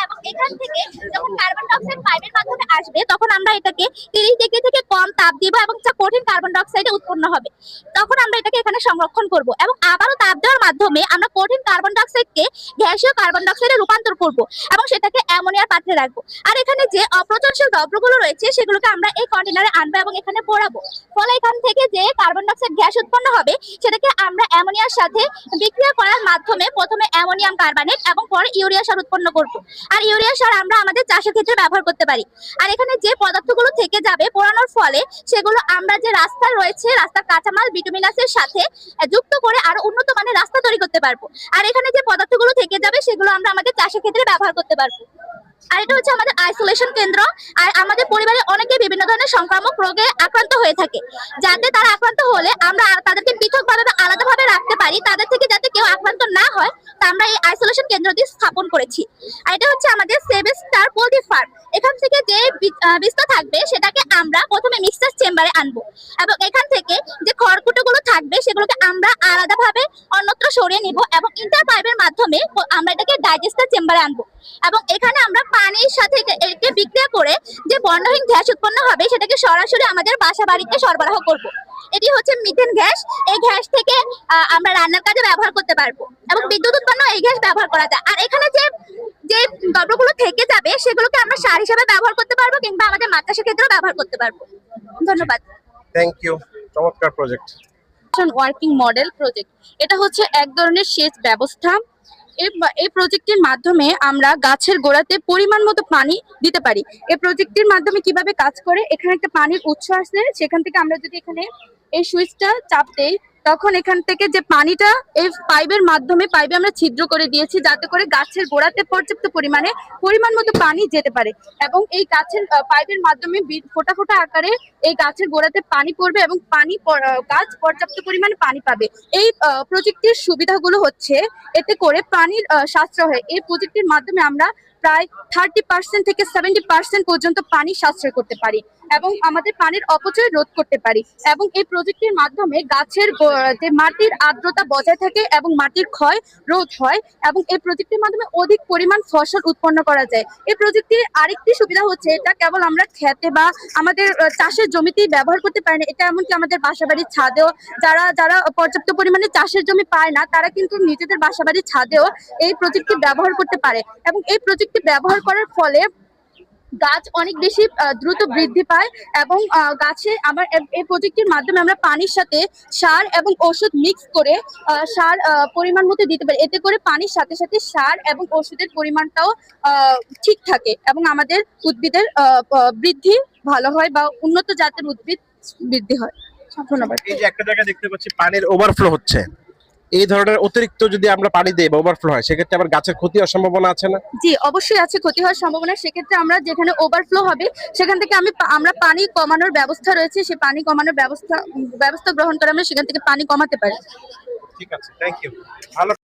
Carbon dioxide পাইপের মাধ্যমে আসবে, তখন আমরা এটাকে তিরিশ ডিগ্রি থেকে কম তাপ দিব এবং যা কঠিন কার্বন ডাইঅক্সাইড উৎপন্ন হবে। তখন আমরা এটাকে এখানে সংরক্ষণ করব এবং আবারও তাপ দেওয়ার মাধ্যমে আমরা কঠিন কার্বন ডাইঅক্সাইডকে গ্যাসীয় কার্বন ডাইঅক্সাইডে রূপান্তর করব এবং সেটাকে অ্যামোনিয়ার পাত্রে রাখব। আর এখানে যে অপচনশীল দ্রব্যগুলো রয়েছে, সেগুলোকে আমরা এই কন্টেনারে আনব এবং এখানে পোড়াবো। ফলে এখান থেকে যে কার্বন ডাইঅক্সাইড গ্যাস উৎপন্ন হবে, সেটাকে আমরা অ্যামোনিয়ার সাথে বিক্রিয়া করার মাধ্যমে প্রথমে অ্যামোনিয়াম কার্বনেট এবং পরে ইউরিয়া সার উৎপন্ন করব। আর ইউরিয়া সার আমরা আমাদের চাষের ক্ষেত্রে ব্যবহার করতে পারি। আর এখানে যে পদার্থগুলো থেকে যাবে পোড়ানোর ফলে সেগুলো আমরা যে রাস্তা রয়েছে, রাস্তার কাঁচামাল, বিটুমিনাসের সাথে যুক্ত করে আরও উন্নত মানের রাস্তা তৈরি করতে পারব। আর এখানে যে পদার্থগুলো থেকে যাবে সেগুলো আমরা আমাদের চাষের ক্ষেত্রে ব্যবহার করতে পারব। আর এটা হচ্ছে আমাদের আইসোলেশন কেন্দ্র। আর আমাদের পরিবারে অনেকে বিভিন্ন ধরনের সংক্রামক রোগে আক্রান্ত হয়ে থাকে। যাতে তারা আক্রান্ত হলে আমরা তাদেরকে পৃথকভাবে বা আলাদাভাবে রাখতে পারি। তাদের থেকে যাতে কেউ আক্রান্ত না হয় আমরা এই আইসোলেশন কেন্দ্রটি স্থাপন করেছি। আর এটা হচ্ছে আমাদের সেভেন স্টার পোল্ট্রি ফার্ম এখান থেকে যে বি- আহ, বীজটা থাকবে সেটাকে আমরা প্রথমে মিক্সার চেম্বারে আনব। এবং এখান থেকে যে খড়কুটোগুলো থাকবে সেগুলোকে আমরা আলাদাভাবে অন্যত্র সরিয়ে নিব এবং ইন্টার পাইপের মাধ্যমে আমরা এটাকে ডাইজেস্টার চেম্বারে আনব। এবং এখানে আমরা পানির সাথে একে বিক্রিয়া করে যে বর্ণহীন গ্যাস উৎপন্ন হবে সেটাকে সরাসরি আমাদের বাসা বাড়িতে সরবরাহ করব। এটি হচ্ছে মিথেন গ্যাস এই গ্যাস থেকে আহ, আমরা রান্নার কাজে ব্যবহার করতে পারব। এবং বিদ্যুৎ উৎপন্ন এই গ্যাস ব্যবহার করা যায়। আর এখানে যে যে দ্রব্যগুলো থেকে যাবে সেগুলোকে আমরা সার হিসাবে ব্যবহার করতে পারব কিংবা আমাদের মাদ্রাসা ক্ষেত্রেও ব্যবহার করতে পারব। ধন্যবাদ। থ্যাংক ইউ চমৎকার প্রজেক্ট ওয়ার্কিং মডেল প্রজেক্ট এটা হচ্ছে এক ধরনের সেচ ব্যবস্থা। এই প্রজেক্টের মাধ্যমে আমরা গাছের গোড়াতে পরিমাণ মতো পানি দিতে পারি। এই প্রজেক্টের মাধ্যমে কীভাবে কাজ করে? এখানে একটা পানির উৎস আসলে সেখান থেকে আমরা যদি এখানে এই সুইচটা চাপ দেই তখন এখান থেকে যে পানিটা এই পাইপের মাধ্যমে, পাইপে আমরা ছিদ্র করে দিয়েছি যাতে করে গাছের গোড়াতে পর্যাপ্ত পরিমাণে পরিমাণ মতো পানি যেতে পারে এবং এই গাছের পাইপের মাধ্যমে ফোটা ফোঁটা আকারে এই গাছের গোড়াতে পানি পড়বে এবং পানি গাছ পর্যাপ্ত পরিমাণে পানি পাবে। এই প্রযুক্তির সুবিধাগুলো হচ্ছে এতে করে পানির সাশ্রয় হয়। এই প্রযুক্তির মাধ্যমে আমরা প্রায় থার্টি পার্সেন্ট থেকে সেভেন্টি পার্সেন্ট পর্যন্ত পানি সাশ্রয় করতে পারি এবং আমাদের পানির অপচয় রোধ করতে পারি এবং এই প্রযুক্তির মাধ্যমে গাছের মাটির আর্দ্রতা বজায় থাকে এবং মাটির ক্ষয় রোধ হয় এবং এই প্রযুক্তির মাধ্যমে অধিক পরিমাণ ফসল উৎপন্ন করা যায়। এই প্রযুক্তির আরেকটি সুবিধা হচ্ছে, এটা কেবল আমরা খেতে বা আমাদের চাষের জমিতেই ব্যবহার করতে পারি না। এটা এমনকি আমাদের বাসাবাড়ির ছাদেও যারা যারা পর্যাপ্ত পরিমাণে চাষের জমি পায় না, তারা কিন্তু নিজেদের বাসাবাড়ির ছাদেও এই প্রযুক্তি ব্যবহার করতে পারে এবং এই প্রযুক্তি ব্যবহার করার ফলে গাছ অনেক বেশি দ্রুত বৃদ্ধি পায় এবং গাছে আমার এই প্রযুক্তির মাধ্যমে আমরা পানির সাথে সার এবং ওষুধ মিক্স করে সার পরিমাণ মতো দিতে পারি। এতে করে পানির সাথে সাথে সার এবং ওষুধের পরিমাণটাও ঠিক থাকে এবং আমাদের উদ্ভিদের বৃদ্ধি ভালো হয় বা উন্নত জাতের উদ্ভিদ বৃদ্ধি হয়। ধন্যবাদ। এই যে একটা জায়গায় দেখতে পাচ্ছি, পানির ওভারফ্লো হচ্ছে। এই ধরনের অতিরিক্ত যদি আমরা পানি দিই বা ওভারফ্লো হয় সেক্ষেত্রে আবার গাছের ক্ষতি হওয়ার সম্ভাবনা আছে না? জি অবশ্যই আছে ক্ষতি হওয়ার সম্ভাবনা। সেক্ষেত্রে আমরা যেখানে ওভারফ্লো হবে সেখান থেকে আমি আমরা পানি কমানোর ব্যবস্থা রয়েছে। সেই পানি কমানোর ব্যবস্থা ব্যবস্থা গ্রহণ করে আমরা সেখান থেকে পানি কমাতে পারি। ঠিক আছে থ্যাংক ইউ ভালো